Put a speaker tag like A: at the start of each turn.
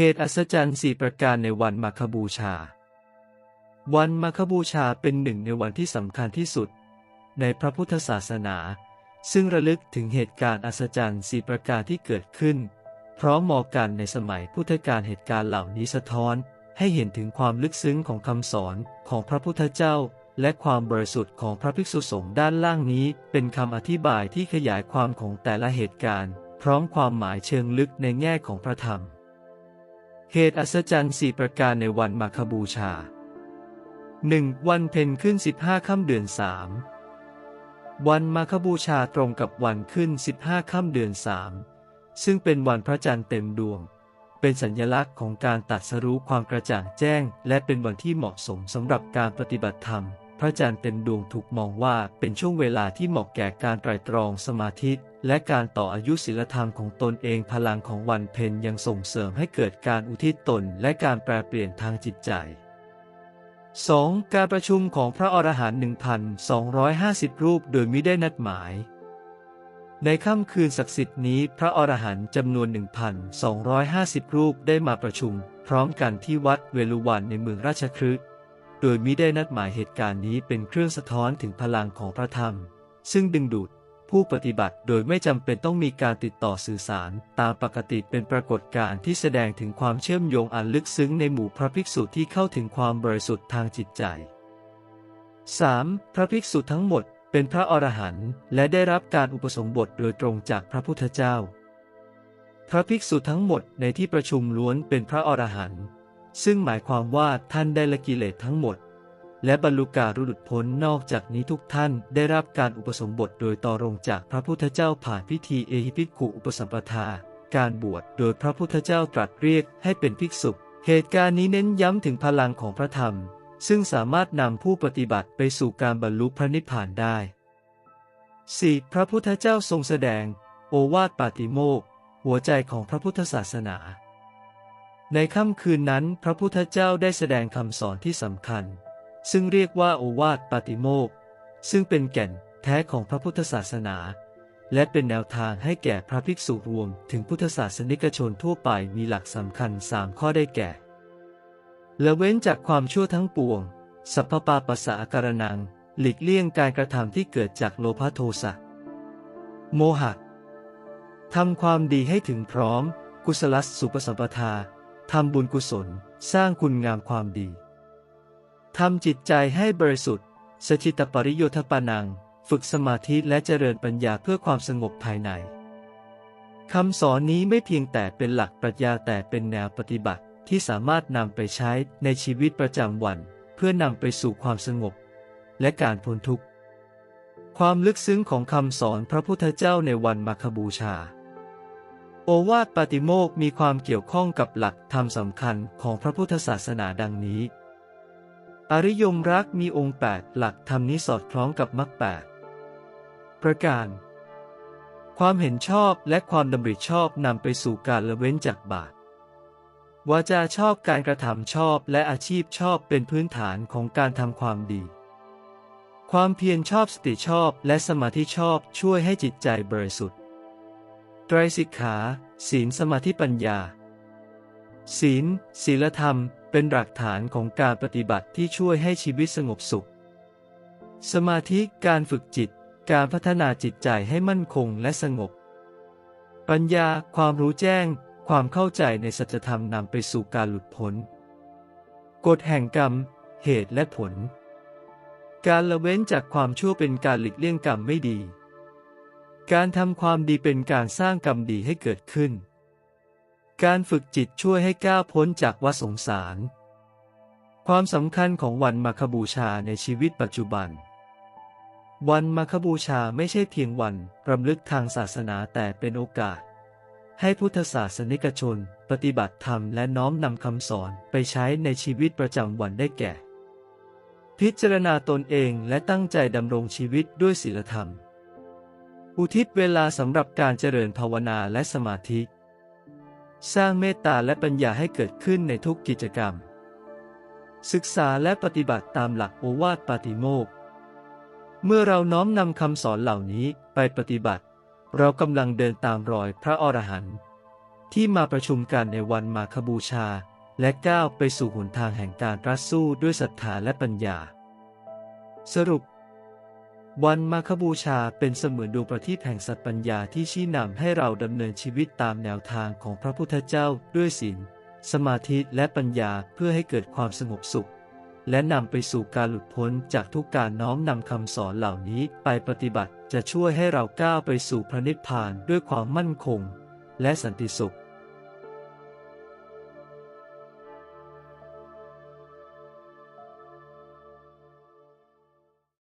A: เหตุอัศจรรย์สี่ประการในวันมาคบูชา วันมาคบูชาเป็นหนึ่งในวันที่สำคัญที่สุด ในพระพุทธศาสนา ซึ่งระลึกถึงเหตุการณ์อัศจรรย์สี่ประการที่เกิดขึ้น พร้อมมอกันในสมัยพุทธกาลเหตุการณ์เหล่านี้สะท้อน ให้เห็นถึงความลึกซึ้งของคำสอนของพระพุทธเจ้า และความบริสุทธิ์ของพระภิกษุสงฆ์ด้านล่างนี้ เป็นคำอธิบายที่ขยายความของแต่ละเหตุการณ์ พร้อมความหมายเชิงลึกในแง่ของพระธรรม เหตุอัศจรรย์สี่ประการในวันมาคบูชา 1. วันเพ็ญขึ้น 15ค่ำเดือนสามวันมาคบูชาตรงกับวันขึ้น 15ค่ำเดือนสามซึ่งเป็นวันพระจันทร์เต็มดวง เป็นสัญลักษณ์ของการตัดสรู้ความกระจ่างแจ้ง และเป็นวันที่เหมาะสมสำหรับการปฏิบัติธรรม พระจันทร์เต็มดวงถูกมองว่าเป็นช่วงเวลาที่เหมาะแก่การไตรตรองสมาธิและการต่ออายุศีลธรรมของตนเองพลังของวันเพ็ญยังส่งเสริมให้เกิดการอุทิศตนและการแปลเปลี่ยนทางจิตใจ 2. การประชุมของพระอรหันต์1,250 รูปโดยมิได้นัดหมาย ในค่ำคืนศักดิ์สิทธิ์นี้พระอรหันต์จำนวน 1,250 รูปได้มาประชุม พร้อมกันที่วัดเวลุวันในเมืองราชคฤห์ โดยมิได้นัดหมายเหตุการณ์นี้เป็นเครื่องสะท้อนถึงพลังของพระธรรม ซึ่งดึงดูดผู้ปฏิบัติโดยไม่จำเป็นต้องมีการติดต่อสื่อสาร ตามปกติเป็นปรากฏการณ์ที่แสดงถึงความเชื่อมโยงอันลึกซึ้งในหมู่พระภิกษุที่เข้าถึงความบริสุทธิ์ทางจิตใจ 3. พระภิกษุทั้งหมด เป็นพระอรหันต์และได้รับการอุปสมบทโดยตรงจากพระพุทธเจ้า พระภิกษุทั้งหมดในที่ประชุมล้วนเป็นพระอรหันต์ ซึ่งหมายความว่าท่านได้ละกิเลสทั้งหมด และบรรลุการหลุดพ้นนอกจากนี้ทุกท่านได้รับการอุปสมบทโดยต่อรงจากพระพุทธเจ้าผ่านพิธีเอหิภิขุอุปสัมปทา การบวชโดยพระพุทธเจ้าตรัสเรียกให้เป็นภิกษุ เหตุการณ์นี้เน้นย้ำถึงพลังของพระธรรม ซึ่งสามารถนำผู้ปฏิบัติไปสู่การบรรลุพระนิพพานได้ 4. พระพุทธเจ้าทรงแสดง โอวาทปาติโมกหัวใจของพระพุทธศาสนา ในค่ำคืนนั้นพระพุทธเจ้าได้แสดงคำสอนที่สำคัญ ซึ่งเรียกว่าโอวาทปาติโมกซึ่งเป็นแก่นแท้ของพระพุทธศาสนา และเป็นแนวทางให้แก่พระภิกษุรวม ถึงพุทธศาสนิกชนทั่วไปมีหลักสำคัญสามข้อได้แก่ละเว้นจากความชั่วทั้งปวง สัพพปาปัสสะอาการนัง หลีกเลี่ยงการกระทำที่เกิดจากโลภะโทสะ โมหะทำความดีให้ถึงพร้อม กุศลสุปสัมปทา ทำบุญกุศล สร้างคุณงามความดี ทำจิตใจให้บริสุทธิ์สจิตปริโยทปานัง ฝึกสมาธิและเจริญปัญญาเพื่อความสงบภายในคำสอนนี้ไม่เพียงแต่เป็นหลักปรัชญาแต่เป็นแนวปฏิบัติที่สามารถนำไปใช้ในชีวิตประจำวัน เพื่อนำไปสู่ความสงบ และการพ้นทุกข์ ความลึกซึ้งของคำสอนพระพุทธเจ้าในวันมาคบูชา โอวาทปาติโมกมีความเกี่ยวข้องกับหลักธรรมสำคัญของพระพุทธศาสนาดังนี้ อริยมรักมีองค์แปดหลักธรรมนี้สอดคล้องกับมรรคแปดประการ ความเห็นชอบและความดำริชอบนำไปสู่การละเว้นจากบาปวาจาชอบการกระทำชอบและอาชีพชอบเป็นพื้นฐานของการทำความดี ความเพียรชอบสติชอบและสมาธิชอบช่วยให้จิตใจบริสุทธิ ไตรสิกขา ศีลสมาธิปัญญา ศีล ศีลธรรม เป็นหลักฐานของการปฏิบัติที่ช่วยให้ชีวิตสงบสุข สมาธิการฝึกจิต การพัฒนาจิตใจให้มั่นคงและสงบ ปัญญาความรู้แจ้ง ความเข้าใจในสัจธรรมนำไปสู่การหลุดพ้น กฎแห่งกรรม เหตุและผล การละเว้นจากความชั่วเป็นการหลีกเลี่ยงกรรมไม่ดี การทำความดีเป็นการสร้างกรรมดีให้เกิดขึ้น การฝึกจิตช่วยให้ก้าวพ้นจากวัสงสาร ความสำคัญของวันมาคบูชาในชีวิตปัจจุบัน วันมาคบูชาไม่ใช่เพียงวันรำลึกทางศาสนาแต่เป็นโอกาส ให้พุทธศาสนิกชน ปฏิบัติธรรมและน้อมนำคำสอนไปใช้ในชีวิตประจำวันได้แก่ พิจารณาตนเองและตั้งใจดำรงชีวิตด้วยศีลธรรม อุทิศเวลาสำหรับการเจริญภาวนาและสมาธิ สร้างเมตตาและปัญญาให้เกิดขึ้นในทุกกิจกรรม ศึกษาและปฏิบัติตามหลักโอวาทปาติโมก เมื่อเราน้อมนำคำสอนเหล่านี้ไปปฏิบัติ เรากำลังเดินตามรอยพระอรหันต์ที่มาประชุมกันในวันมาคบูชา และก้าวไปสู่หนทางแห่งการรัสสู้ด้วยศรัทธาและปัญญา สรุป วันมาคบูชาเป็นเสมือนดวงประทีปแห่งสัตย์ปัญญาที่ชี้นำให้เราดำเนินชีวิตตามแนวทางของพระพุทธเจ้าด้วยศีล สมาธิและปัญญาเพื่อให้เกิดความสงบสุข และนำไปสู่การหลุดพ้นจากทุกการน้อมนำคำสอนเหล่านี้ไปปฏิบัติจะช่วยให้เราก้าวไปสู่พระนิพพานด้วยความมั่นคง และสันติสุข